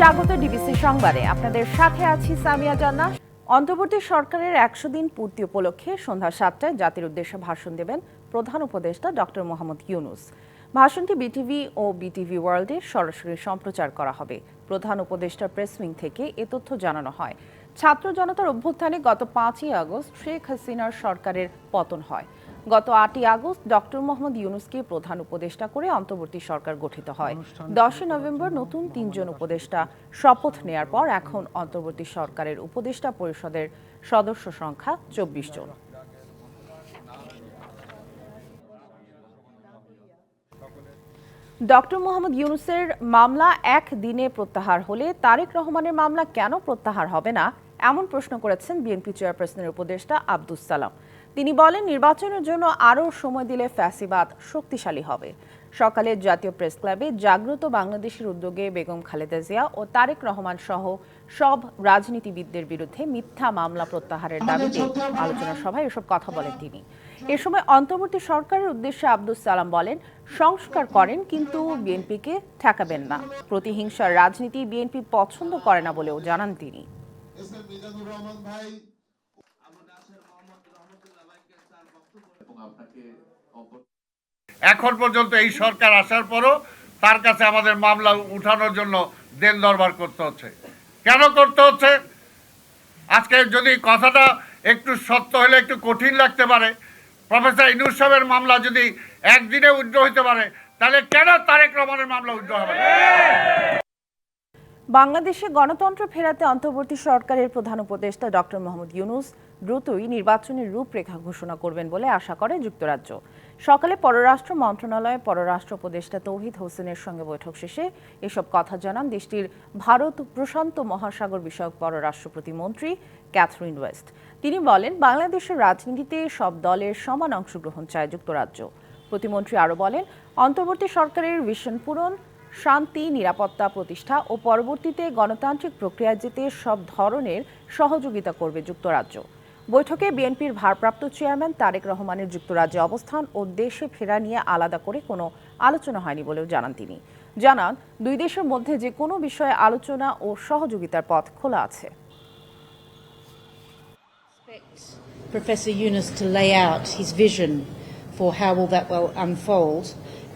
স্বাগত ডিবিসি সংবাদে। আপনাদের সাথে আছি সামিয়া জান্না অন্তর্বর্তী সরকারের একশো দিন পূর্তি উপলক্ষে সন্ধ্যা সাতটায় জাতির উদ্দেশ্যে ভাষণ দেবেন প্রধান উপদেষ্টা ডক্টর মোহাম্মদ ইউনুস। ভাষণটি বিটিভি ও বিটিভি ওয়ার্ল্ডে সরাসরি সম্প্রচার করা হবে। প্রধান উপদেষ্টা প্রেস উইং থেকে এ তথ্য জানানো হয়। ছাত্র জনতার অভ্যুত্থানে গত পাঁচই আগস্ট শেখ হাসিনার সরকারের পতন হয়। গত আটই আগস্ট ডক্টর মোহাম্মদ ইউনুসকে প্রধান উপদেষ্টা করে অন্তর্বর্তী সরকার গঠিত হয়। দশই নভেম্বর নতুন তিনজন উপদেষ্টা শপথ নেয়ার পর এখন অন্তর্বর্তী সরকারের উপদেষ্টা পরিষদের সদস্য সংখ্যা চব্বিশ জন। ডক্টর মোহাম্মদ ইউনুসের মামলা এক দিনে প্রত্যাহার হলে তারেক রহমানের মামলা কেন প্রত্যাহার হবে না? এমন প্রশ্ন করেছেন বিএনপি চেয়ারপারসনের উপদেষ্টা আব্দুস সালাম। তিনি বলেন নির্বাচনের জন্য আরও সময় দিলে ফ্যাসিবাদ শক্তিশালী হবে। সকালে জাতীয় প্রেস ক্লাবে জাগ্রত বাংলাদেশের উদ্যোগে বেগম খালেদা জিয়া ও তারেক রহমান সহ সব রাজনীতিবিদদের বিরুদ্ধে মিথ্যা মামলা প্রত্যাহারের দাবিতে আলোচনা সভায় এসব কথা বলেন তিনি। এ সময় অন্তর্বর্তী সরকারের উদ্দেশ্যে আব্দুস সালাম বলেন সংস্কার করেন কিন্তু বিএনপিকে ঠেকাবেন না। প্রতিহিংসার রাজনীতি বিএনপি পছন্দ করে না বলেও জানান তিনি। রহমান ভাই এখন পর্যন্ত এই সরকার আসার পরও তার কাছে আমাদের মামলা উঠানোর জন্য দেন দরবার করতে হচ্ছে। কেন করতে হচ্ছে? আজকে যদি কথাটা একটু সত্য হলে একটু কঠিন লাগতে পারে। প্রফেসর ইনুস সাহেবের মামলা যদি একদিনে উইথড্র হইতে পারে, তাহলে কেন তারেক রহমানের মামলা উইথড্র হবে? বাংলাদেশে গণতন্ত্র ফেরাতে অন্তর্বর্তী সরকারের প্রধান উপদেষ্টা ডক্টর মোহাম্মদ ইউনুস দ্রুতই নির্বাচনের রূপরেখা ঘোষণা করবেন বলে আশা করে যুক্তরাজ্য। সকালে পররাষ্ট্র মন্ত্রণালয়ে পররাষ্ট্র উপদেষ্টা তৌহিদ হোসেনের সঙ্গে বৈঠক শেষে এসব কথা জানান দেশটির ভারত প্রশান্ত মহাসাগর বিষয়ক পররাষ্ট্র প্রতিমন্ত্রী ক্যাথরিন ওয়েস্ট। তিনি বলেন, বাংলাদেশের রাজনীতিতে সব দলের সমান অংশগ্রহণ চায় যুক্তরাজ্য। প্রতিমন্ত্রী আরও বলেন, অন্তর্বর্তী সরকারের ভিশন পূরণ শান্তি নিরাপত্তা প্রতিষ্ঠা ও পরবর্তীতে গণতান্ত্রিক প্রক্রিয়া যেতে সব ধরনের সহযোগিতা করবে যুক্তরাজ্য। বৈঠকে বিএনপির ভারপ্রাপ্ত চেয়ারম্যান তারেক রহমানের যুক্তরাজ্যে অবস্থান ও দেশে ফেরা নিয়ে আলাদা করে কোনো আলোচনা হয়নি বলেও জানান তিনি। জানান দুই দেশের মধ্যে যে কোনো বিষয়ে আলোচনা ও সহযোগিতার পথ খোলা আছে। Professor Yunus to lay out his vision for how will that will unfold,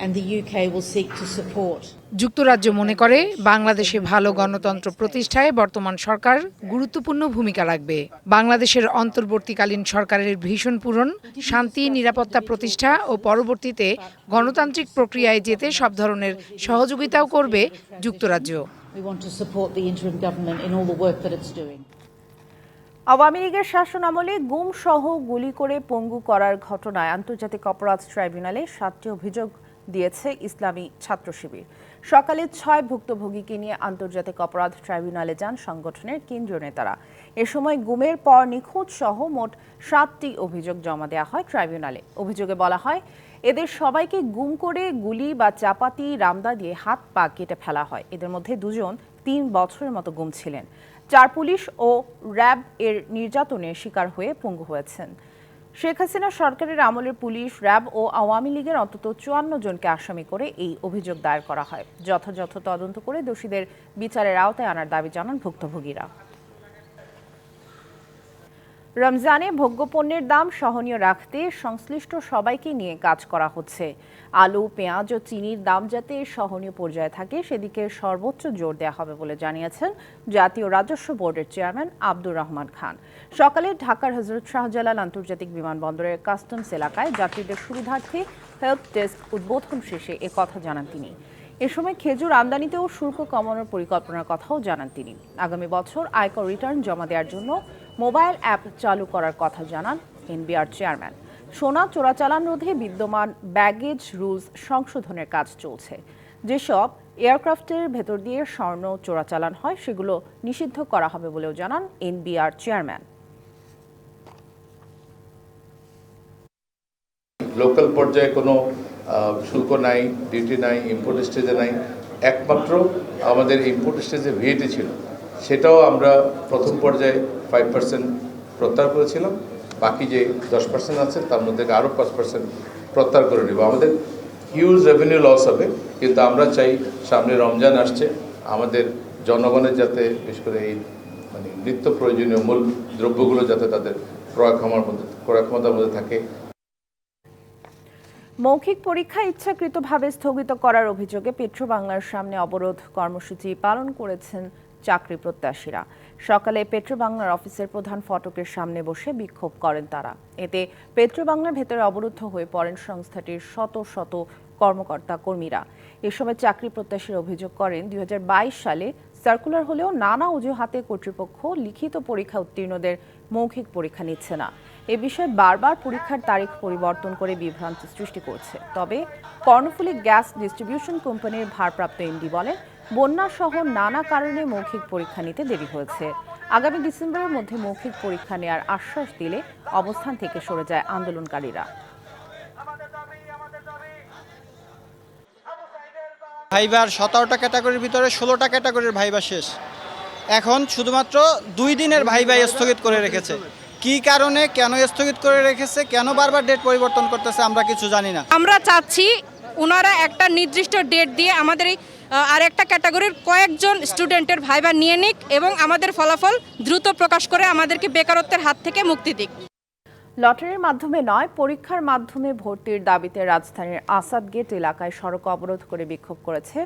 and the UK will seek to support. যুক্তরাজ্য মনে করে বাংলাদেশে ভালো গণতন্ত্র প্রতিষ্ঠায় বর্তমান সরকার গুরুত্বপূর্ণ ভূমিকা রাখবে বাংলাদেশের অন্তর্বর্তীকালীন সরকারের ভীষণ পূরণ শান্তি নিরাপত্তা প্রতিষ্ঠা ও পরবর্তীতে গণতান্ত্রিক প্রক্রিয়ায় যেতে সব ধরনের সহযোগিতাও করবে যুক্তরাজ্য We want to support the interim government in all the work that it's doing. Awami লীগের শাসন আমলে গুম সহ গুলি করে পঙ্গু করার ঘটনায় আন্তর্জাতিক অপরাধ ট্রাইব্যুনালে সাতটি অভিযোগ দিয়েছে ইসলামী ছাত্র শিবির। সকালে ছয় ভুক্তভোগীকে নিয়ে আন্তর্জাতিক অপরাধ ট্রাইব্যুনালে যান সংগঠনের কেন্দ্রীয় নেতারা। এ সময় গুমের পর নিখোঁজ সহ মোট সাতটি অভিযোগ জমা দেওয়া হয় ট্রাইব্যুনালে। অভিযোগে বলা হয়, এদের সবাইকে গুম করে গুলি বা চাপাতি, রামদা দিয়ে হাত পা কেটে ফেলা হয়। এদের মধ্যে দুজন তিন বছরের মতো গুম ছিলেন। চার পুলিশ ও র্যাব এর নির্যাতনের শিকার হয়ে পঙ্গু হয়েছেন। শেখ হাসিনা সরকারের আমলের পুলিশ, র্যাব ও আওয়ামী লীগের অন্তত চুয়ান্ন জনকে আসামি করে এই অভিযোগ দায়ের করা হয়। যথাযথ তদন্ত করে দোষীদের বিচারের আওতায় আনার দাবি জানান ভুক্তভোগীরা। রমজানে ভোগ্যপণ্যের দাম সহনীয় রাখতে সংশ্লিষ্ট সবাইকে নিয়ে কাজ করা হচ্ছে। আলু, পেঁয়াজ ও চিনির দাম যাতে সহনীয় পর্যায়ে থাকে, সেদিকে সর্বোচ্চ জোর দেওয়া হবে বলে জানিয়েছেন জাতীয় রাজস্ব বোর্ডের চেয়ারম্যান আব্দুর রহমান খান। সকালে ঢাকার হজরত শাহজালাল আন্তর্জাতিক বিমানবন্দরের কাস্টমস এলাকায় যাত্রীদের সুবিধার্থে হেল্প ডেস্ক উদ্বোধন শেষে এ কথা জানান তিনি। এ সময় খেজুর আমদানিতেও শুল্ক কমানোর পরিকল্পনার কথাও জানান তিনি। আগামী বছর আয়কর রিটার্ন জমা দেওয়ার জন্য মোবাইল অ্যাপ চালু করার কথা জানান এনবিআর চেয়ারম্যান। সোনা চোরাচালান রোধে বিদ্যমান ব্যাগেজ রুলস সংশোধনের কাজ চলছে। যেসব এয়ারক্রাফটের ভেতর দিয়ে স্বর্ণ চোরাচালান হয়, সেগুলো নিষিদ্ধ করা হবে বলেও জানান এনবিআর চেয়ারম্যান। লোকাল পর্যায়ে কোনো শুল্ক নাই, ডিউটি নাই ইম্পোর্ট স্টেজে নাই। একমাত্র আমাদের ইম্পোর্ট স্টেজে ভিএটি ছিল। সেটাও আমরা প্রথম পর্যায়ে ফাইভ পার্সেন্ট প্রত্যাহার করেছিলাম। বাকি যে দশ পার্সেন্ট আছে, তার মধ্যে আরও পাঁচ পার্সেন্ট প্রত্যাহার করে নেব। আমাদের হিউজ রেভিনিউ লস হবে, কিন্তু আমরা চাই সামনে রমজান আসছে। আমাদের জনগণের যাতে, বিশেষ করে এই মানে নিত্য প্রয়োজনীয় মূল দ্রব্যগুলো যাতে তাদের ক্রয় ক্ষমার মধ্যে ক্রয় ক্ষমতার মধ্যে থাকে। মৌখিক পরীক্ষা ইচ্ছাকৃতভাবে স্থগিত করার অভিযোগে পেট্রো বাংলার সামনে অবরোধ কর্মসূচি পালন করেছেন চাকরি প্রত্যাশীরা। সকালে পেট্রো বাংলার অফিসের প্রধান ফটকের সামনে বসে বিক্ষোভ করেন তারা। এতে পেট্রো বাংলার ভেতরে অবরুদ্ধ হয়ে পড়েন সংস্থাটির শত শত কর্মকর্তা কর্মীরা। এ সময় চাকরি প্রত্যাশীর অভিযোগ করেন, দুই হাজার বাইশ সালে সার্কুলার হলেও নানা অজুহাতে কর্তৃপক্ষ লিখিত পরীক্ষা উত্তীর্ণদের মৌখিক পরীক্ষা নিচ্ছে না। এ বিষয়ে বারবার পরীক্ষার তারিখ পরিবর্তন করে বিভ্রান্তি সৃষ্টি করছে। তবে কর্ণফুলী গ্যাস ডিস্ট্রিবিউশন কোম্পানির ভারপ্রাপ্ত এমডি বলেন বন্যা সহ নানা কারণে মৌখিক পরীক্ষা নিতে দেরি হয়েছে। আগামী ডিসেম্বরের মধ্যে মৌখিক পরীক্ষা নেওয়ার আশ্বাস দিলে অবস্থান থেকে সরে যায় আন্দোলনকারীরা। ভাইবার সতেরোটা ক্যাটাগরির ভিতরে ষোলোটা ক্যাটাগরির ভাইবা শেষ। এখন শুধুমাত্র দুই দিনের ভাইবা স্থগিত করে রেখেছে। কি কারণে কেন স্থগিত করে রেখেছে কেন বারবার ডেট পরিবর্তন করতেছে আমরা কিছু জানি না। আমরা চাচ্ছি ওনারা একটা নির্দিষ্ট ডেট দিয়ে আমাদের এই আর একটা ক্যাটাগরির কয়েকজন স্টুডেন্টের ভাইবা নিয়ে নিক এবং আমাদের ফলাফল দ্রুত প্রকাশ করে আমাদেরকে বেকারত্বের হাত থেকে মুক্তি দিক। লটারির মাধ্যমে নয়, পরীক্ষার মাধ্যমে ভর্তির দাবিতে রাজধানীর আসাদ গেট এলাকায় সড়ক অবরোধ করে বিক্ষোভ করেছে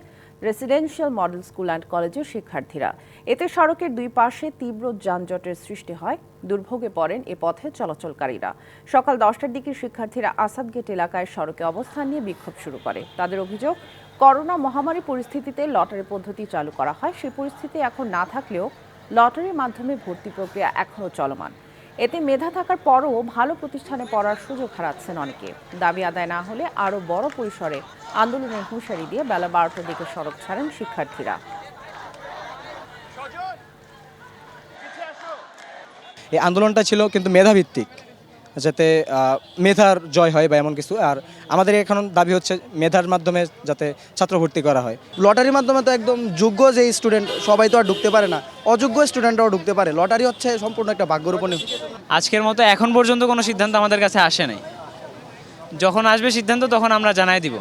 রেসিডেন্সিয়াল মডেল স্কুল অ্যান্ড কলেজের শিক্ষার্থীরা। এতে সড়কের দুই পাশে তীব্র যানজটের সৃষ্টি হয়, দুর্ভোগে পড়েন এ পথে চলাচলকারীরা। সকাল দশটার দিকে শিক্ষার্থীরা আসাদ গেট এলাকায় সড়কে অবস্থান নিয়ে বিক্ষোভ শুরু করে। তাদের অভিযোগ করোনা মহামারী পরিস্থিতিতে লটারি পদ্ধতি চালু করা হয়। সেই পরিস্থিতি এখন না থাকলেও লটারির মাধ্যমে ভর্তি প্রক্রিয়া এখনও চলমান। এতে মেধা থাকার পরও ভালো প্রতিষ্ঠানে পড়ার সুযোগ হারাচ্ছেন অনেকে। দাবি আদায় না হলে আরও বড় পরিসরে আন্দোলনের হুঁশিয়ারি দিয়ে বেলা বারোটার দিকে সড়ক ছাড়েন শিক্ষার্থীরা। এই আন্দোলনটা ছিল কিন্তু মেধাভিত্তিক। যাতে মেধার জয় হয় বা এমন কিছু। আর আমাদের এখন দাবি হচ্ছে মেধার মাধ্যমে যাতে ছাত্র ভর্তি করা হয়। লটারির মাধ্যমে তো একদম যোগ্য যে স্টুডেন্ট সবাই তো আর ঢুকতে পারে না। অযোগ্য স্টুডেন্টরাও ঢুকতে পারে। লটারি হচ্ছে সম্পূর্ণ একটা ভাগ্যের উপর আজকের মতো এখন পর্যন্ত কোনো সিদ্ধান্ত আমাদের কাছে আসে নাই। যখন আসবে সিদ্ধান্ত তখন আমরা জানাই দিব।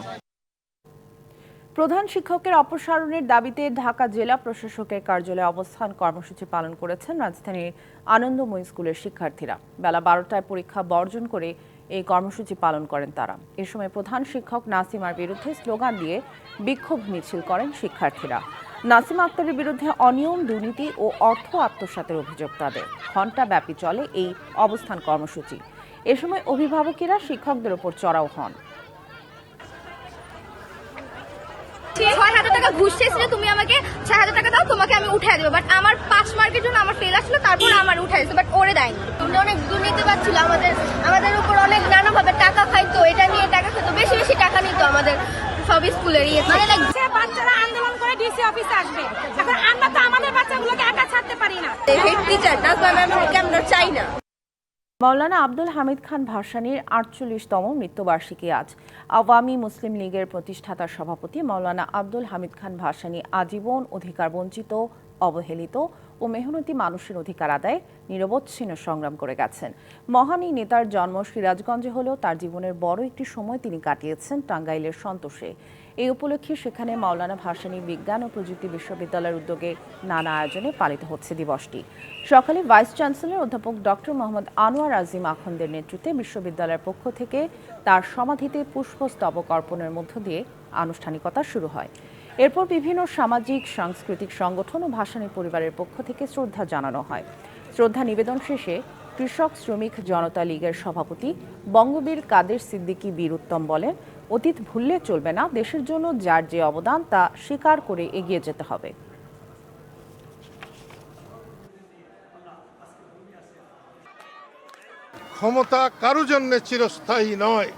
প্রধান শিক্ষকের অপসারণের দাবিতে ঢাকা জেলা প্রশাসকের কার্যালয়ে অবস্থান কর্মসূচি পালন করেছেন রাজধানীর আনন্দময়ী স্কুলের শিক্ষার্থীরা। বেলা বারোটায় পরীক্ষা বর্জন করে এই কর্মসূচি পালন করেন তারা। এ সময় প্রধান শিক্ষক নাসিমার বিরুদ্ধে স্লোগান দিয়ে বিক্ষোভ মিছিল করেন শিক্ষার্থীরা। নাসিম আক্তারের বিরুদ্ধে অনিয়ম, দুর্নীতি ও অর্থ আত্মসাতের অভিযোগ তাদের। ঘণ্টাব্যাপী চলে এই অবস্থান কর্মসূচি। এ সময় অভিভাবকেরা শিক্ষকদের ওপর চড়াও হন। ছয় হাজার টাকা ঘুষ চেয়েছিলে তুমি আমাকে ছয় হাজার টাকা দাও তোমাকে আমি উঠাই দেবো। বাট আমার পাঁচ মার্কের জন্য আমার ফেল আসলো তারপর আমার উঠাই দিচ্ছে বাট ওরে দেয়নি। তুমি অনেক দুর্নীতিবাদ ছিল আমাদের আমাদের উপর অনেক নানাভাবে টাকা খাইতো এটা নিয়ে টাকা খাইতো বেশি বেশি টাকা নিত আমাদের সব স্কুলের ইয়ে মানে বাচ্চারা আন্দোলন করে ডিসি অফিসে আসবে এখন আমরা তো আমাদের বাচ্চাগুলোকে একা ছাড়তে পারি না। হেড টিচার ম্যামকে আমরা চাই না। মাওলানা আব্দুল হামিদ খান ভাসানীর আটচল্লিশতম মৃত্যুবার্ষিকী আজ। আওয়ামী মুসলিম লীগের প্রতিষ্ঠাতা সভাপতি মাওলানা আব্দুল হামিদ খান ভাসানী আজীবন অধিকার বঞ্চিত অবহেলিত ও মেহনতি মানুষের অধিকার আদায়ে নিরবচ্ছিন্ন সংগ্রাম করে গেছেন। মহানী নেতার জন্ম সিরাজগঞ্জে হলেও তার জীবনের বড় একটি সময় তিনি কাটিয়েছেন টাঙ্গাইলের সন্তোষে। এই উপলক্ষে সেখানে মাওলানা ভাসানী বিজ্ঞান ও প্রযুক্তি বিশ্ববিদ্যালয়ের উদ্যোগে নানা আয়োজনে পালিত হচ্ছে দিবসটি। সকালে ভাইস চ্যান্সেলর অধ্যাপক ডক্টর মোহাম্মদ আনোয়ার আজিম আখন্দের নেতৃত্বে বিশ্ববিদ্যালয়ের পক্ষ থেকে তার সমাধিতে পুষ্পস্তবক অর্পণের মধ্য দিয়ে আনুষ্ঠানিকতা শুরু হয়। এরপর বিভিন্ন সামাজিক, সাংস্কৃতিক সংগঠন ও ভাসানী পরিবারের পক্ষ থেকে শ্রদ্ধা জানানো হয়। শ্রদ্ধা নিবেদন শেষে কৃষক শ্রমিক জনতা লীগের সভাপতি বঙ্গবীর কাদের সিদ্দিকী বীর উত্তম বলেন, অতীত ভুললে চলবে না, দেশের জন্য যার যে অবদান, তা স্বীকার করে এগিয়ে যেতে হবে। ক্ষমতা কারও জন্য চিরস্থায়ী নয়।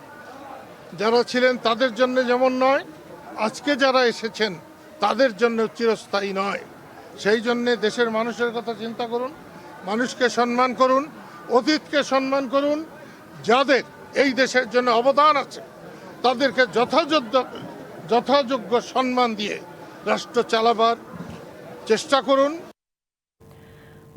যারা ছিলেন তাদের জন্য যেমন নয় আজকে যারা এসেছেন, তাদের জন্য চিরস্থায়ী নয়। সেই জন্যে দেশের মানুষের কথা চিন্তা করুন, মানুষকে সম্মান করুন, অতীতকে সম্মান করুন, যাদের এই দেশের জন্য অবদান আছে, তাদেরকে যথাযোগ্য যথাযোগ্য সম্মান দিয়ে রাষ্ট্র চালাবার চেষ্টা করুন।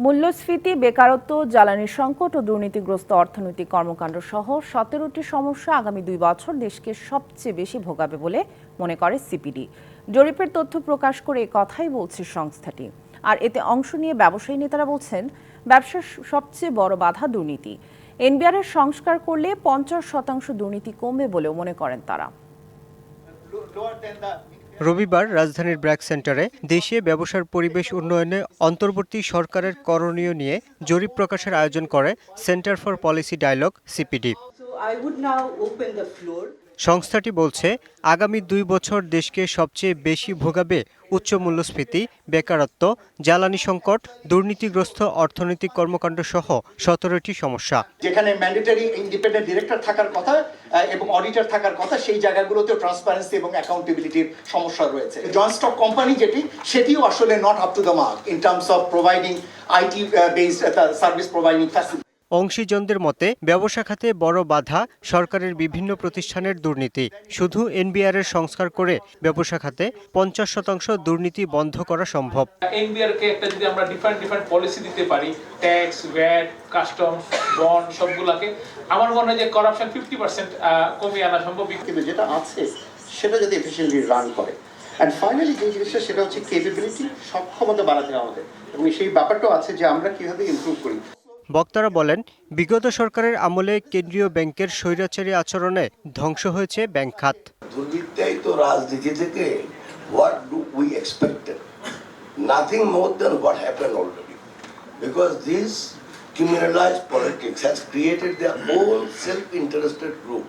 মূল্যস্ফীতি, বেকারত্ব, জ্বালানি সংকট ও দুর্নীতিগ্রস্ত অর্থনৈতিক কর্মকাণ্ড সহ সতেরোটি সমস্যা আগামী দুই বছর দেশকে সবচেয়ে বেশি ভোগাবে বলে মনে করে সিপিডি। জরিপের তথ্য প্রকাশ করে কথাই বলছে সংস্থাটি। আর এতে অংশ নিয়ে ব্যবসায়ী নেতারা বলছেন, ব্যবসার সবচেয়ে বড় বাধা দুর্নীতি। এনবিআর এর সংস্কার করলে পঞ্চাশ শতাংশ দুর্নীতি কমবে বলেও মনে করেন তারা। রবিবার রাজধানীর ব্র্যাক সেন্টারে দেশে ব্যবসার পরিবেশ উন্নয়নে অন্তর্বর্তী সরকারের করণীয় নিয়ে জরিপ প্রকাশের আয়োজন করে Centre for Policy Dialogue, CPD. সংস্থাটি বলছে, আগামী দুই বছর দেশকে সবচেয়ে বেশি ভোগাবে উচ্চ মূল্যস্ফীতি, বেকারত্ব, জ্বালানি সংকট, দুর্নীতিগ্রস্ত অর্থনৈতিক কর্মকাণ্ড সহ সতেরোটি সমস্যা। যেখানে ম্যান্ডেটরি ইন্ডিপেন্ডেন্ট ডিরেক্টর থাকার কথা এবং অডিটর থাকার কথা, সেই জায়গাগুলোতেও ট্রান্সপারেন্সি এবং অ্যাকাউন্টেবিলিটির সমস্যা রয়েছে। জয়েন্ট স্টক কোম্পানি যেটি, সেটিও আসলে not up to the mark in terms of providing IT based service providing facility অংশীজনদের মতে ব্যবসা খাতে বড় বাধা সরকারের বিভিন্ন প্রতিষ্ঠানের দুর্নীতি। শুধু এনবিআর এর সংস্কার করে ব্যবসা খাতে পঞ্চাশ শতাংশ দুর্নীতি বন্ধ করা সম্ভব। এনবিআর কে একটা যদি আমরা ডিফারেন্ট ডিফারেন্ট পলিসি দিতে পারি ট্যাক্স ভ্যাট কাস্টমস বন্ড সবগুলাকে আমার মনে হয় যে করাপশন ফিফটি পার্সেন্ট কমিয়ে আনা সম্ভব। কিন্তু যেটা আছে সেটা যদি এফিসিয়েন্টলি রান করে। অ্যান্ড ফাইনালি যে জিনিসটা সেটা হচ্ছে কেপেবিলিটি সক্ষমতা বাড়াতে আমাদের। এবং সেই ব্যাপারটাও আছে যে আমরা কীভাবে ইমপ্রুভ করি। বক্তারা বলেন বিগত সরকারের আমলে কেন্দ্রীয় ব্যাংকের স্বৈরাচারী আচরণে ধ্বংস হয়েছে ব্যাংক খাত। দুর্বৃত্তাই তো রাজনীতি থেকে what do we expected nothing more then what happen already because this criminalized politics has created their own self-interested group.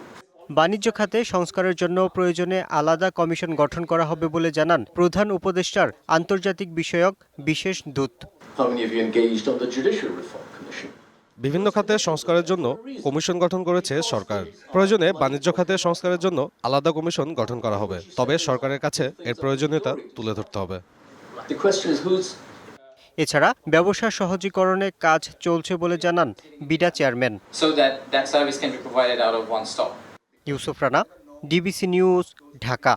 বাণিজ্য খাতে সংস্কারের জন্য প্রয়োজনে আলাদা কমিশন গঠন করা হবে বলে জানান প্রধান উপদেষ্টার আন্তর্জাতিক বিষয়ক বিশেষ দূত। বিভিন্ন খাতে সংস্কারের জন্য কমিশন গঠন করেছে সরকার। প্রয়োজনে বাণিজ্য খাতে সংস্কারের জন্য আলাদা কমিশন গঠন করা হবে। তবে সরকারের কাছে এর প্রয়োজনীয়তা তুলে ধরতে হবে। এছাড়া ব্যবসা সহজীকরণে কাজ চলছে বলে জানান BIDA chairman. Yusuf Rana DBC news Dhaka.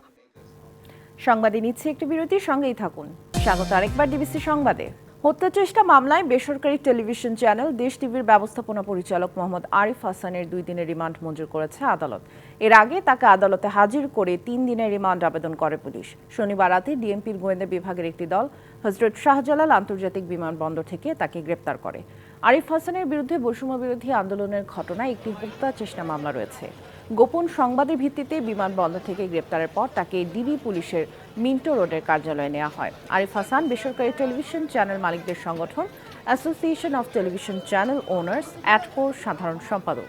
সংবাদে নিচ্ছে একটি বিরতির সঙ্গেই থাকুন। স্বাগত আরেকবার ডিবিসি সংবাদে। হত্যা চেষ্টা মামলায় বেসরকারি টেলিভিশন চ্যানেল দেশ টিভির ব্যবস্থাপনা পরিচালক মোহাম্মদ আরিফ হাসানের দুই দিনের রিমান্ড মঞ্জুর করেছে আদালত। এর আগে তাকে আদালতে হাজির করে তিন দিনের রিমান্ড আবেদন করে পুলিশ। শনিবার রাতে ডিএমপির গোয়েন্দা বিভাগের একটি দল হজরত শাহজালাল আন্তর্জাতিক বিমানবন্দর থেকে তাকে গ্রেপ্তার করে। আরিফ হাসানের বিরুদ্ধে বৈষম্য বিরোধী আন্দোলনের ঘটনায় একটি হত্যা চেষ্টা মামলা রয়েছে। গোপন সংবাদের ভিত্তিতে বিমানবন্দর থেকে গ্রেপ্তারের পর তাকে ডিবি পুলিশের মিন্টো রোডের কার্যালয়ে নেওয়া হয়। আরিফ হাসান বেসরকারি টেলিভিশন চ্যানেল মালিকদের সংগঠন Association of Television Channel Owners অ্যাটকোর সাধারণ সম্পাদক।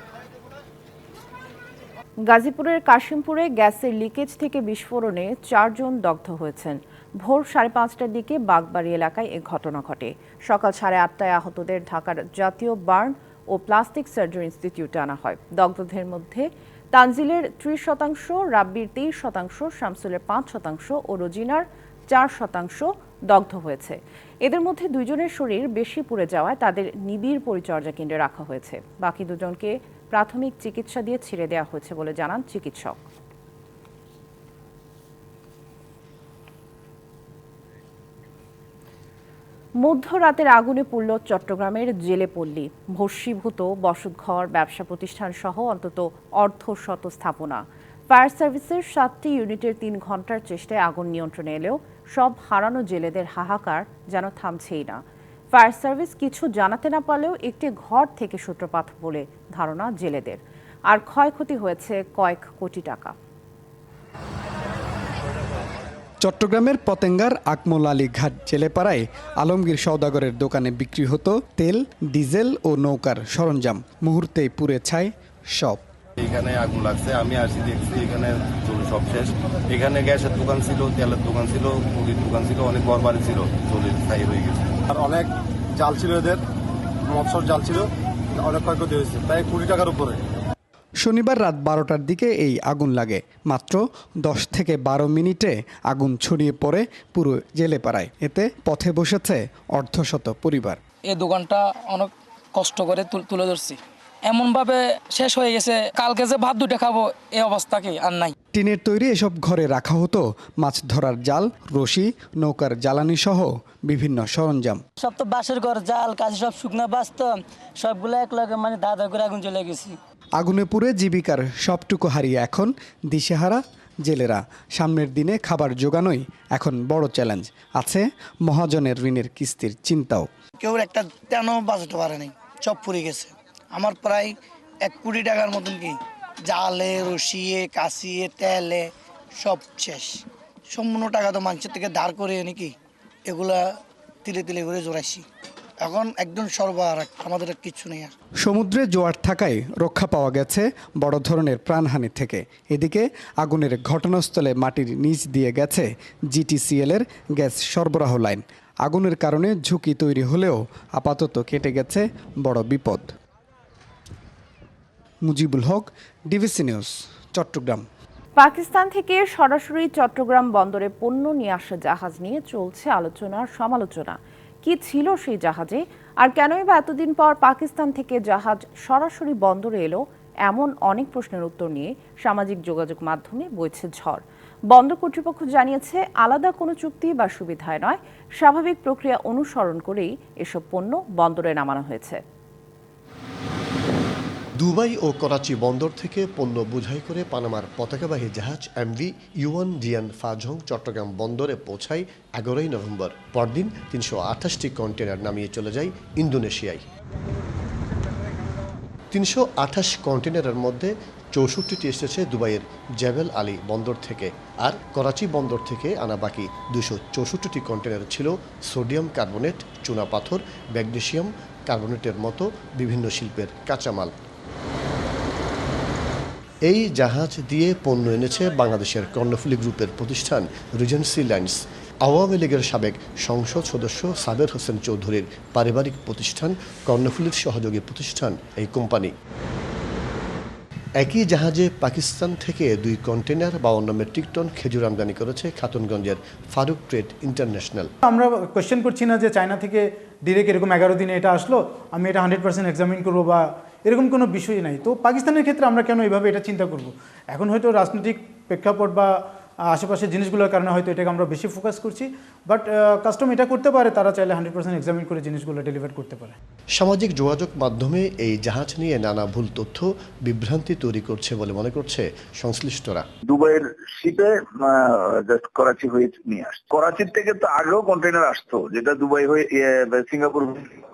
গাজীপুরের কাশিমপুরে গ্যাসের লিকেজ থেকে বিস্ফোরণে চারজন দগ্ধ হয়েছেন। ভোর সাড়ে পাঁচটার দিকে বাগবাড়ি এলাকায় এ ঘটনা ঘটে। সকাল সাড়ে আটটায় আহতদের ঢাকার জাতীয় বার্ন ও প্লাস্টিক সার্জারি ইনস্টিটিউটে আনা হয়। দগ্ধদের মধ্যে তানজিলের ত্রিশ শতাংশ, রাব্বির তেইশ শতাংশ, শামসুলের পাঁচ শতাংশ ও রোজিনার চার শতাংশ দগ্ধ হয়েছে। এদের মধ্যে দুইজনের শরীর বেশি পুড়ে যাওয়ায় তাদের নিবিড় পরিচর্যা কেন্দ্রে রাখা হয়েছে। বাকি দুজনকে প্রাথমিক চিকিৎসা দিয়ে ছেড়ে দেওয়া হয়েছে বলে জানান চিকিৎসক। মধ্যরাতের আগুনে পুড়ল চট্টগ্রামের জেলে পল্লী ভস্মীভূত বসতঘর, ব্যবসা প্রতিষ্ঠান সহ অন্তত অর্ধশত স্থাপনা। ফায়ার সার্ভিসের সাতটি ইউনিটের তিন ঘণ্টার চেষ্টায় আগুন নিয়ন্ত্রণে এলেও সব হারানো জেলেদের হাহাকার যেন থামছেই না। ফায়ার সার্ভিস কিছু জানাতে না পারলেও একটি ঘর থেকে সূত্রপাত বলে ধারণা জেলেদের। আর ক্ষয়ক্ষতি হয়েছে কয়েক কোটি টাকা। চট্টগ্রামের পতেঙ্গার আকমল আলী ঘাট জেলেপাড়ায় আলমগীর সওদাগরের দোকানে বিক্রি হতো তেল ডিজেল ও নৌকার সরঞ্জাম। মুহূর্তেই পুড়ে ছাই সব। এখানে আগুন লাগছে আমি আসি দেখছি এখানে সব শেষ। এখানে গ্যাসের দোকান ছিল তেলের দোকান ছিল মুড়ির দোকান ছিল অনেক ঘর বাড়ি ছিল চলে ছাই হয়ে গেছে। আর অনেক জাল ছিল এদের মৎস্যর জাল ছিল অনেক ক্ষয়ক্ষতি হয়েছে প্রায় কুড়ি টাকার উপরে। শনিবার রাত বারোটার দিকে এই আগুন লাগে। মাত্র দশ থেকে বারো মিনিটে আগুন ছড়িয়ে পড়ে পুরো জেলেপাড়ায়। এতে পথে বসেছে অর্ধশত পরিবার। এই দোকানটা অনেক কষ্ট করে তুলে ধরছি। এমনভাবে শেষ হয়ে গেছে কালকে যে ভাত দুটা খাব এই অবস্থা কি আর নাই। টিনের তৈরি এসব ঘরে রাখা হতো মাছ ধরার জাল রশি নৌকার জ্বালানি সহ বিভিন্ন সরঞ্জাম। সব তো বাঁশের ঘর জাল কাছে সব শুকনা বাঁচত সবগুলো এক লগে মানে দাদা করে আগুন চলে গেছি। আগুনে পুড়ে জীবিকার সবটুকু হারিয়ে এখন দিশেহারা জেলেরা। সামনের দিনে খাবার জোগানোই এখন বড় চ্যালেঞ্জ। আছে মহাজনের ঋণের কিস্তির চিন্তাও। কেউ একটা তেন বাঁচাতে পারে নাই সব পুড়ে গেছে। আমার প্রায় এক কোটি টাকার মতন কি জালে রসিয়ে কাশিয়ে তেলে সব শেষ। সম্পূর্ণ টাকা তো মানুষের থেকে ধার করে নাকি এগুলা তিলে তিলে করে জোড়াইছি। এখন একদম সর্বহারা আমাদের কিছু নেই আর। সমুদ্রে জোয়ার থাকায় রক্ষা পাওয়া গেছে বড় ধরনের প্রাণহানি থেকে। এদিকে আগুনের ঘটনাস্থলে মাটির নিচ দিয়ে গেছে জিটিসিএল এর গ্যাস সরবরাহ লাইন। আগুনের কারণে ঝুঁকি তৈরি হলেও আপাতত কেটে গেছে বড় বিপদ। Mujibul Haque DBC news Chattogram. Pakistan থেকে সরাসরি চট্টগ্রাম বন্দরে পণ্য নিয়ে আসা জাহাজ নিয়ে চলছে আলোচনার সমালোচনা। কি ছিল সেই জাহাজে? আর কেনই বা এতদিন পর পাকিস্তান থেকে জাহাজ সরাসরি বন্দরে এলো? এমন অনেক প্রশ্নের উত্তর নিয়ে সামাজিক যোগাযোগ মাধ্যমে বইছে ঝড়। বন্দর কর্তৃপক্ষ জানিয়েছে, আলাদা কোনো চুক্তি বা সুবিধায় নয়। স্বাভাবিক প্রক্রিয়া অনুসরণ করেই এসব পণ্য বন্দরে নামানো হয়েছে। দুবাই ও করাচি বন্দর থেকে পণ্য বোঝাই করে পানামার পতাকাবাহী জাহাজ এমভি ইউয়ান জিয়ান ফাজং চট্টগ্রাম বন্দরে পৌঁছায় এগারোই নভেম্বর। পরদিন তিনশো আঠাশটি কন্টেনার নামিয়ে চলে যায় ইন্দোনেশিয়ায়। তিনশো আঠাশ কন্টেনারের মধ্যে চৌষট্টিটি এসেছে দুবাইয়ের জেবেল আলী বন্দর থেকে, আর করাচি বন্দর থেকে আনা বাকি দুশো চৌষট্টিটি কন্টেনার ছিল সোডিয়াম কার্বনেট, চুনা পাথর ম্যাগনেশিয়াম কার্বনেটের মতো বিভিন্ন শিল্পের কাঁচামাল। এই জাহাজ দিয়ে পণ্য এনেছে বাংলাদেশের কর্ণফুলি গ্রুপের প্রতিষ্ঠান রিজেন্সি লাইন্স আওয়ামী লীগের সাবেক সংসদ সদস্য সাবের হোসেন চৌধুরীর পারিবারিক প্রতিষ্ঠান কর্ণফুলীর সহযোগী প্রতিষ্ঠান এই কোম্পানি। একই জাহাজে পাকিস্তান থেকে দুই কন্টেনার বাউন্ন মেট্রিক টন খেজুর আমদানি করেছে খাতুনগঞ্জের ফারুক ট্রেড ইন্টারন্যাশনাল। আমরা কোয়েশ্চেন করছি না যে চায়না থেকে ডিরেক্ট এরকম এগারো দিনে এটা আসলো, আমি এটা হান্ড্রেড পার্সেন্ট এক্সামিন করব বা এরকম কোনো বিষয় নাই। তো পাকিস্তানের ক্ষেত্রে আমরা কেন এভাবে এটা চিন্তা করব? এখন হয়তো রাজনৈতিক প্রেক্ষাপট বা আশেপাশের জিনিসগুলোর কারণে হয়তো এটাকে আমরা বেশি ফোকাস করছি। বাট কাস্টম এটা করতে পারে তারা চাইলে হান্ড্রেড পার্সেন্ট এক্সামিন করে জিনিসগুলো ডেলিভার করতে পারে। সামাজিক যোগাযোগ মাধ্যমে এই জাহাজ নিয়ে নানা ভুল তথ্য বিভ্রান্তি তৈরি করছে বলে মনে করছে সংশ্লিষ্টরা। দুবাইয়ের শিপে জাস্ট করাচি হয়ে নিয়ে আসতো করাচির থেকে তো আগেও কন্টেনার আসতো যেটা দুবাই হয়ে সিঙ্গাপুর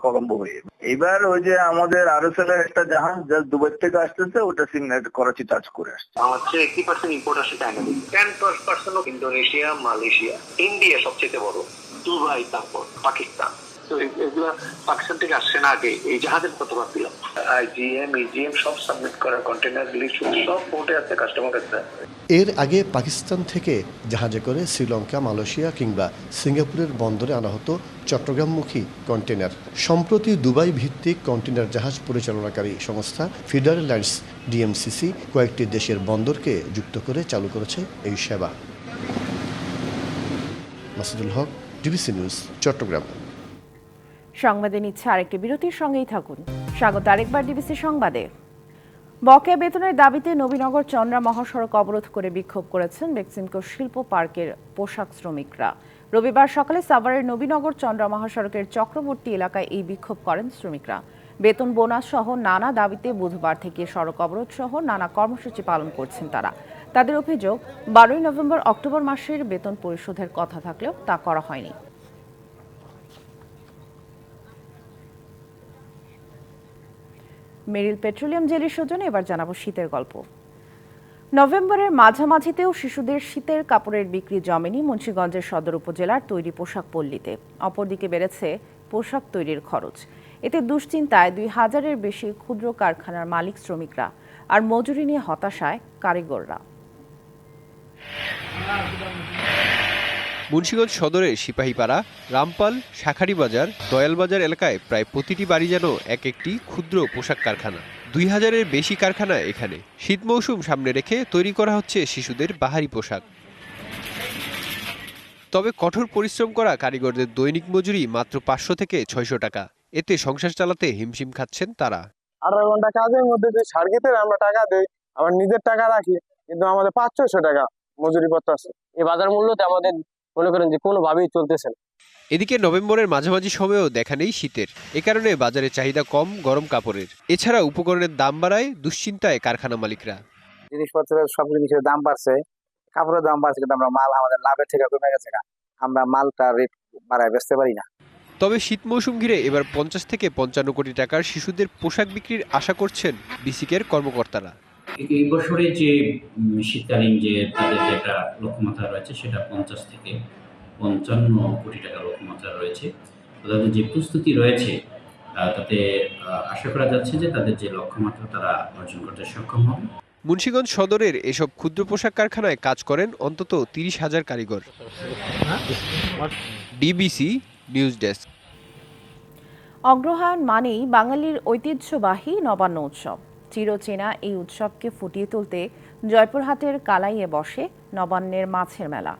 কলম্বো হয়ে। এবার ওই যে আমাদের আরএসএল এর একটা জাহাজ জাস্ট দুবাই থেকে আসতেছে ওটা সিঙ্গাপুর করাচি টাচ করে আসছে। আমার এইটি পার্সেন্ট ইম্পোর্ট আসে China ten percent Indonesia Malaysia India সবচেয়ে বড় দুবাই তারপর পাকিস্তান। তো এগুলা পাকিস্তান থেকে আসছে না আগে এই জাহাজের কত দিলাম আইজিএম ইজিএম সব সাবমিট করা কন্টেনার লিস্ট সব পোর্টে আছে কাস্টমার কাছে। এর আগে পাকিস্তান থেকে জাহাজে করে শ্রীলঙ্কা মালয়েশিয়া কিংবা সিঙ্গাপুরের বন্দরে আনা হতো চট্টগ্রামমুখী কন্টেনার সম্প্রতি দুবাই ভিত্তিক কন্টেনার জাহাজ পরিচালনাকারী সংস্থা ফিডার লাইন্স ডিএমসিসি কয়েকটি দেশের বন্দরকে যুক্ত করে চালু করেছে এই সেবা। Masudul Haque DBC news Chattogram. সংবাদে নিচ্ছে আরেকটি বিরতির সঙ্গেই থাকুন। স্বাগত আরেকবার ডিবিসি সংবাদে। বকেয়া বেতনের দাবিতে নবীনগর চন্দ্রা মহাসড়ক অবরোধ করে বিক্ষোভ করেছেন বেক্সিমকো শিল্প পার্কের পোশাক শ্রমিকরা। রবিবার সকালে সাভারের নবীনগর চন্দ্রা মহাসড়কের চক্রবর্তী এলাকায় এই বিক্ষোভ করেন শ্রমিকরা। বেতন, বোনাস সহ নানা দাবিতে বুধবার থেকে সড়ক অবরোধ সহ নানা কর্মসূচি পালন করছেন তারা। তাদের অভিযোগ, বারোই নভেম্বর অক্টোবর মাসের বেতন পরিশোধের কথা থাকলেও তা করা হয়নি। মেরিল পেট্রোলিয়াম জেলির সৌজন্যে এবার জানাব শীতের গল্প। নভেম্বরের মাঝামাঝিতেও শিশুদের শীতের কাপড়ের বিক্রি জমেনি মুন্সিগঞ্জের সদর উপজেলার তৈরি পোশাক পল্লীতে। অপরদিকে বেড়েছে পোশাক তৈরির খরচ। এতে দুশ্চিন্তায় দুই হাজারের বেশি ক্ষুদ্র কারখানার মালিক শ্রমিকরা আর মজুরি নিয়ে হতাশায় কারিগররা। মুন্সিগঞ্জ সদরের সিপাহীপাড়া, রামপাল শাখারি বাজার দয়াল বাজার এলাকায় প্রায় প্রতিটি বাড়ি যেন এক একটি ক্ষুদ্র পোশাক কারখানা। দুই হাজারের বেশি কারখানা এখানে। শীত মৌসুম সামনে রেখে তৈরি করা হচ্ছে শিশুদের বাহারি পোশাক। তবে কঠোর পরিশ্রম করা কারিগরদের দৈনিক মজুরি মাত্র পাঁচশো থেকে ছয়শো টাকা। এতে সংসার চালাতে হিমশিম খাচ্ছেন তারা। আঠারো ঘণ্টা কাজের মধ্যে যে আমরা টাকা দেই আবার নিজের টাকা রাখি, কিন্তু আমাদের পাঁচ ছয়শো টাকা মজুরি পত্র আছে এই বাজার মূল্যতে আমাদের মনে করেন যে কোনোভাবেই চলতেছে না। এদিকে নভেম্বরের মাঝামাঝি সময়েও দেখা নেই শীতের। এ কারণে বাজারে চাহিদা কম গরম কাপড়ের। এছাড়া উপকরণের দাম বাড়ায় দুশ্চিন্তায় কারখানা মালিকরা। জিনিসপত্রের সব জিনিসের দাম বাড়ছে কাপড়ের দাম বাড়ছে কিন্তু আমরা মাল আমাদের লাভের থেকে কমে গেছে গা। আমরা মালটা রেট বাড়ায় বেচতে পারি না। তবে শীত মৌসুম ঘিরে এবার পঞ্চাশ থেকে পঞ্চান্ন কোটি টাকার শিশুদের পোশাক বিক্রির আশা করছেন বিসিকের কর্মকর্তারা। এই বছরে যে শীতকালীন যে তাদের যে একটা লক্ষ্যমাত্রা রয়েছে সেটা পঞ্চাশ থেকে পঞ্চান্ন কোটি টাকা লক্ষ্যমাত্রা রয়েছে। তাদের যে প্রস্তুতি রয়েছে তাতে আশা করা যাচ্ছে যে তাদের যে লক্ষ্যমাত্রা তারা অর্জন করতে সক্ষম হবে। মুন্সিগঞ্জ সদরের এসব ক্ষুদ্র পোশাক কারখানায় কাজ করেন অন্তত তিরিশ হাজার কারিগর। DBC news desk. অগ্রহায়ণ মানেই বাঙালির ঐতিহ্যবাহী নবান্ন উৎসব। চিরচেনা এই উৎসবকে ফুটিয়ে তুলতে জয়পুরহাটের কালাইয়ে বসে নবান্নের মাছের মেলা।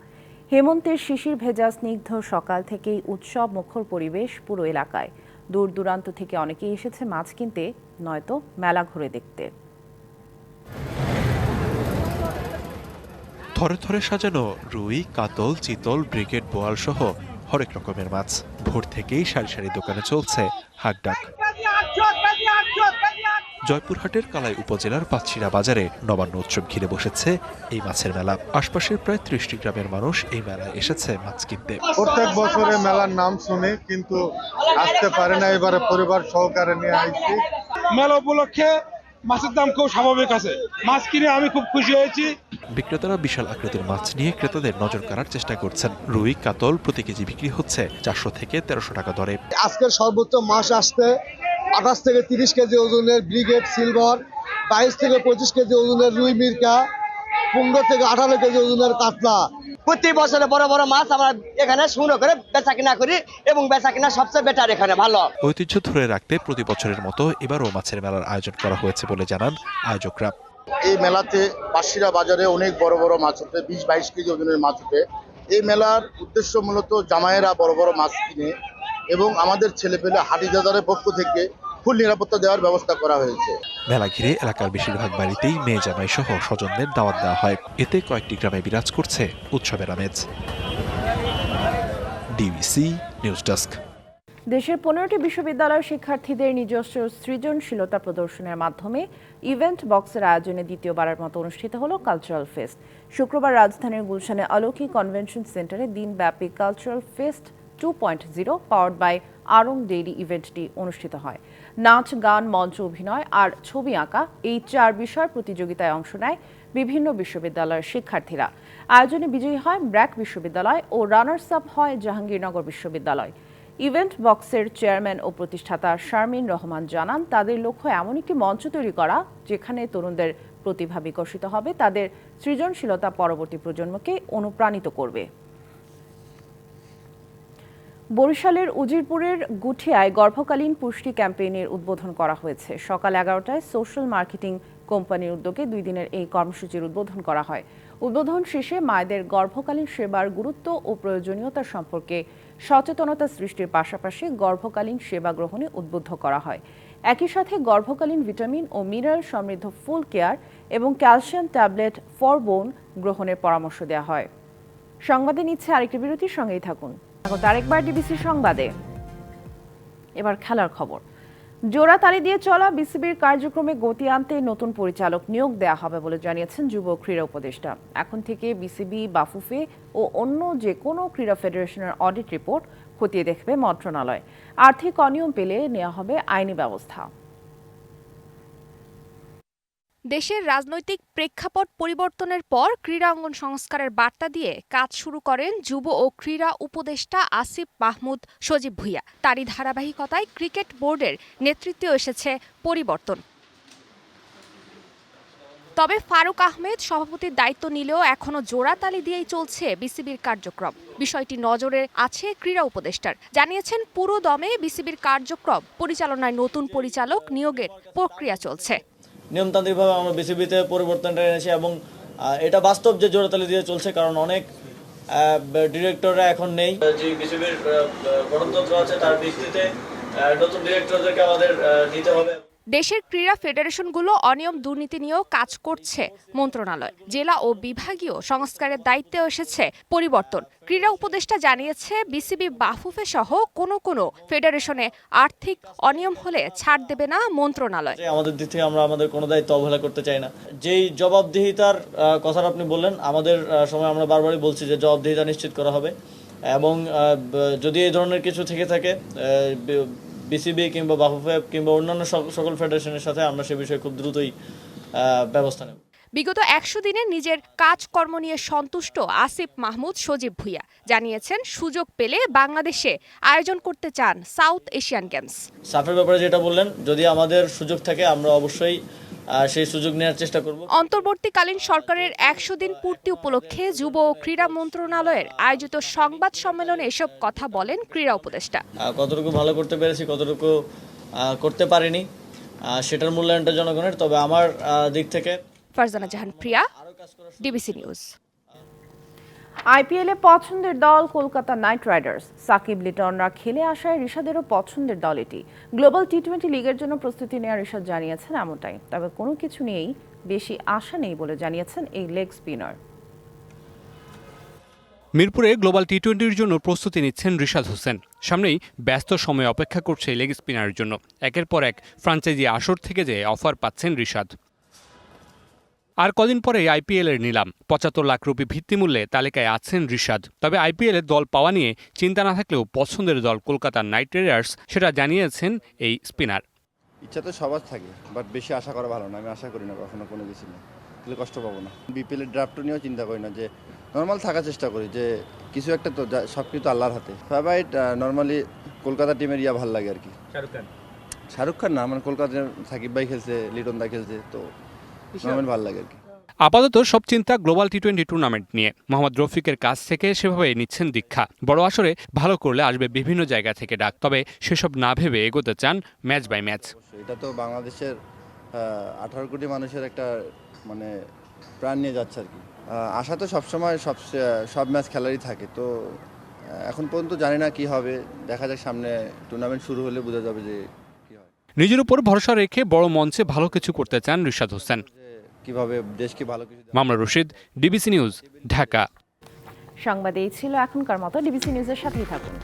হেমন্তের শিশির ভেজা স্নিগ্ধ সকাল থেকেই উৎসব মুখর পরিবেশ পুরো এলাকায়। দূর দূরান্ত থেকে অনেকেই এসেছে মাছ কিনতে, নয়তো মেলা ঘুরে দেখতে। থরে থরে সাজানো রুই, কাতল, চিতল, ব্রিগেড বোয়াল সহ হরেক রকমের মাছ। ভোর থেকেই সারি সারি দোকানে চলছে হাকডাক। জয়পুরহাটের কালাই উপজেলার পাচ্ছিরা বাজারে নবান্ন উৎসব ঘিরে বসেছে এই মাছের মেলা। আশপাশের প্রায় ত্রিশটি গ্রামের মানুষ এই মেলায় এসেছে মাছ কিনতে। প্রত্যেক বছরে মেলার নাম শুনে কিন্তু আসতে পারে না এবারে পরিবার সহকারে নিয়ে আইছি। মেলা উপলক্ষে মাছের দাম খুব স্বাভাবিক আছে। মাছ কিনে আমি খুব খুশি হয়েছি। বিক্রেতারা বিশাল আকৃতির মাছ নিয়ে ক্রেতাদের নজর কাড়ার চেষ্টা করছেন। রুই কাতল প্রতি কেজি বিক্রি হচ্ছে চারশো থেকে তেরোশো টাকা দরে। আজকের সর্বোচ্চ মাছ আসতে আঠাশ থেকে তিরিশ কেজি ওজনের ব্রিগেড সিলভার বাইশ থেকে পঁচিশ কেজি ওজনের রুই মির্কা পনেরো থেকে আঠারো কেজি ওজনের কাতলা। প্রতি বছরে বড় বড় মাছ আমরা এখানে সংগ্রহ করে বেচা কিনা করি এবং বেচা কিনা সবচেয়ে বেটার এখানে ভালো। ঐতিহ্য ধরে রাখতে প্রতি বছরের মতো এবারও মাছের মেলার আয়োজন করা হয়েছে বলে জানান আয়োজকরা। এই মেলাতে পাশিরা বাজারে অনেক বড় বড় মাছ ওঠে বিশ বাইশ কেজি ওজনের মাছ ওঠে এই মেলার উদ্দেশ্য মূলত জামাইয়েরা বড় বড় মাছ কিনে এবং আমাদের ছেলেপেলে হাটিদাদারের পক্ষ থেকে ফুল নিরাপত্তা দেওয়ার ব্যবস্থা করা হয়েছে। মেলা ঘিরে এলাকার বেশিরভাগ বাড়িতেই মেয়ে জামাই সহ স্বজনদের দাওয়াত দেওয়া হয়। এতে কয়েকটি গ্রামে বিরাজ করছে উৎসবের আমেজ। ডিবিসি নিউজ ডেস্ক দেশের পনেরোটি বিশ্ববিদ্যালয়ের শিক্ষার্থীদের নিজস্ব সৃজনশীলতা প্রদর্শনের মাধ্যমে ইভেন্ট বক্সের আয়োজনে দ্বিতীয়বারের মতো অনুষ্ঠিত হলো কালচারাল ফেস্ট শুক্রবার রাজধানীর গুলশানে অলৌকিক কনভেনশন সেন্টারে দিনব্যাপী cultural fest two point zero powered by Aarong daily ইভেন্টটি অনুষ্ঠিত হয়। নাচ, গান, মঞ্চ, অভিনয় আর ছবি আঁকা এই চার বিষয় প্রতিযোগিতায় অংশ নেয় বিভিন্ন বিশ্ববিদ্যালয়ের শিক্ষার্থীরা। আয়োজনে বিজয়ী হয় ব্র্যাক বিশ্ববিদ্যালয় ও রানার্স আপ হয় জাহাঙ্গীরনগর বিশ্ববিদ্যালয়। ইভেন্ট বক্সের চেয়ারম্যান ও প্রতিষ্ঠাতা শারমিন রহমান জানান, তাদের লক্ষ্য এমন একটি মঞ্চ তৈরি করা যেখানে তরুণদের প্রতিভা বিকশিত হবে, তাদের সৃজনশীলতা পরবর্তী প্রজন্মকে অনুপ্রাণিত করবে। বরিশালের উজিরপুরের গুঠিয়ায় গর্ভকালীন পুষ্টি ক্যাম্পেইনের উদ্বোধন করা হয়েছে। সকাল এগারোটায় সোশ্যাল মার্কেটিং কোম্পানির উদ্যোগে দুই দিনের এই কর্মসূচির উদ্বোধন করা হয়। উদ্বোধন শেষে মায়েদের গর্ভকালীন সেবার গুরুত্ব ও প্রয়োজনীয়তা সম্পর্কে সচেতনতা সৃষ্টির পাশাপাশি গর্ভকালীন সেবা গ্রহণে উদ্বুদ্ধ করা হয়। একই সাথে গর্ভকালীন ভিটামিন ও মিনারেল সমৃদ্ধ ফুল কেয়ার এবং ক্যালসিয়াম ট্যাবলেট ফর বোন গ্রহণের পরামর্শ দেওয়া হয়। সংবাদে নিচ্ছে আরেকটি বিরতির সঙ্গেই থাকুন। এখন আরেকবার ডিবিসি সংবাদে। এবার খেলার খবর। জোড়া তালি দিয়ে চলা বিসিবির কার্যক্রমে গতি আনতে নতুন পরিচালক নিয়োগ দেওয়া হবে বলে জানিয়েছেন যুব ক্রীড়া উপদেষ্টা। এখন থেকে বিসিবি বাফুফে ও অন্য যে কোনো ক্রীড়া ফেডারেশনের অডিট রিপোর্ট খতিয়ে দেখবে মন্ত্রণালয়। আর্থিক অনিয়ম পেলে নেওয়া হবে আইনি ব্যবস্থা। দেশের রাজনৈতিক প্রেক্ষাপট পরিবর্তনের পর ক্রীড়াঙ্গন সংস্কারের বার্তা দিয়ে কাজ শুরু করেন যুব ও ক্রীড়া উপদেষ্টা আসিফ মাহমুদ সজীব ভুইয়া। তারই ধারাবাহিকতায় ক্রিকেট বোর্ডের নেতৃত্বে এসেছে পরিবর্তন। তবে ফারুক আহমেদ সভাপতির দায়িত্ব নিলেও এখনও জোড়াতালি দিয়েই চলছে বিসিবির কার্যক্রম। বিষয়টি নজরে আছে ক্রীড়া উপদেষ্টার। জানিয়েছেন, পুরো দমে বিসিবির কার্যক্রম পরিচালনায় নতুন পরিচালক নিয়োগের প্রক্রিয়া চলছে। নিয়মতান্ত্রিকভাবে আমরা বিসিবিতে পরিবর্তনটা এনেছি এবং এটা বাস্তব যে জোরাতালি দিয়ে চলছে, কারণ অনেক ডিরেক্টররা এখন নেই। যে বিসিবির গণতন্ত্র আছে, তার ভিত্তিতে নতুন ডিরেক্টরদেরকে আমাদের নিতে হবে। দেশের ক্রীড়া ফেডারেশনগুলো অনিয়ম দুর্নীতি নিয়েও কাজ করছে মন্ত্রণালয়। জেলা ও বিভাগীয় সংস্কারের দায়িত্বে এসেছে পরিবর্তন। ক্রীড়া উপদেষ্টা জানিয়েছে, বিসিবি বাফুফে সহ কোনো কোনো ফেডারেশনে আর্থিক অনিয়ম হলে ছাড় দেবে না মন্ত্রণালয়। আমাদের দিক থেকে আমরা আমাদের কোনো দায়িত্ব অবহেলা করতে চাই না। যেই জবাবদিহিতার কথাটা আপনি বললেন, আমাদের সময় আমরা বারবারই বলছি যে জবাবদিহিতা নিশ্চিত করা হবে। এবং যদি এই ধরনের কিছু থেকে থাকে বিসিবি কিংবা বাফুফেব কিংবা অন্যান্য সকল ফেডারেশনের সাথে আমরা সে বিষয়ে খুব দ্রুতই ব্যবস্থা নেব। বিগত একশো দিনে নিজের কাজকর্ম নিয়ে সন্তুষ্ট আসিফ মাহমুদ সজীব ভুইয়া জানিয়েছেন সুযোগ পেলে বাংলাদেশে আয়োজন করতে চান সাউথ এশিয়ান গেমস। সাফের ব্যাপারে যেটা বললেন যদি আমাদের সুযোগ থাকে আমরা অবশ্যই সেই সুযোগ নেওয়ার চেষ্টা করব। অন্তর্বর্তীকালীন সরকারের একশো দিন পূর্তি উপলক্ষে যুব ও ক্রীড়া মন্ত্রণালয়ের আয়োজিত সংবাদ সম্মেলনে এসব কথা বলেন ক্রীড়া উপদেষ্টা। কতটুকু ভালো করতে পেরেছি কতটুকু করতে পারিনি সেটার মূল্যায়নটা জনগণের। তবে আমার দিক থেকে ফারজানা জাহান প্রিয়া ডিবিসি নিউজ। আইপিএলে পছন্দের দল কলকাতা নাইট রাইডার্স। সাকিব লিটনরা খেলে আসায় ঋষাদেরও পছন্দের দল এটি। গ্লোবাল টি টোয়েন্টি লিগের জন্য প্রস্তুতি নেওয়া ঋষাদ জানিয়েছেন এমনটাই। তবে কোনো কিছু নিয়েই বেশি আশা নেই বলে জানিয়েছেন এই লেগ স্পিনার। মিরপুরে গ্লোবাল টি টোয়েন্টির জন্য প্রস্তুতি নিচ্ছেন রিশাদ হোসেন। সামনেই ব্যস্ত সময় অপেক্ষা করছে লেগ স্পিনারের জন্য। একের পর এক ফ্রাঞ্চাইজি আসর থেকে যে অফার পাচ্ছেন রিশাদ। আর কদিন পরে আইপিএল এর নিলাম। পঁচাত্তর লাখ রুপি ভিত্তিমূল্যে তালিকায় আছেন রিশাদ। তবে আইপিএল এর দল পাওয়া নিয়ে চিন্তা না থাকলেও পছন্দের দল কলকাতা নাইট রাইডার্স সেটা জানিয়েছেন এই স্পিনার। ইচ্ছা তো সবার থাকে বাট বেশি আশা করা ভালো না। আমি আশা করি না কখনো কোনো কিছু নিয়ে। তাহলে কষ্ট পাবো না। বিপিএল এর ড্রাফট নিয়েও চিন্তা করি না যে নর্মাল থাকার চেষ্টা করি যে কিছু একটা তো সব কিছু তো আল্লাহর হাতে। ফেভারিট নর্মালি কলকাতা টিমের ইয়া ভালো লাগে আর কি। শাহরুখ খান? শাহরুখ খান না মানে কলকাতার সাকিব ভাই খেলছে লিটন দা খেলছে তো ভালো লাগে আর কি। আপাতত সব চিন্তা গ্লোবাল টি টোয়েন্টি টুর্নামেন্ট নিয়ে। মোহাম্মদ রফিকের কাছ থেকে সেভাবে নিচ্ছেন দীক্ষা। বড় আসরে ভালো করলে আসবে বিভিন্ন জায়গা থেকে ডাক। তবে সেসব না ভেবে এগোতে চান ম্যাচ বাই ম্যাচ। এটা তো বাংলাদেশের আঠারো কোটি মানুষের একটা মানে প্রাণ নিয়ে যাচ্ছে আর কি। আশা তো সবসময় সব সব ম্যাচ খেলারই থাকে। তো এখন পর্যন্ত জানি না কি হবে। দেখা যাক সামনে টুর্নামেন্ট শুরু হলে বোঝা যাবে যে নিজের উপর ভরসা রেখে বড় মঞ্চে ভালো কিছু করতে চান রিশাদ হোসেন। কীভাবে দেশকে ভালো কিছু মামলা রশিদ ডিবিসি নিউজ ঢাকা। সংবাদ এই ছিল এখনকার মতো। ডিবিসি নিউজের সাথেই থাকুন।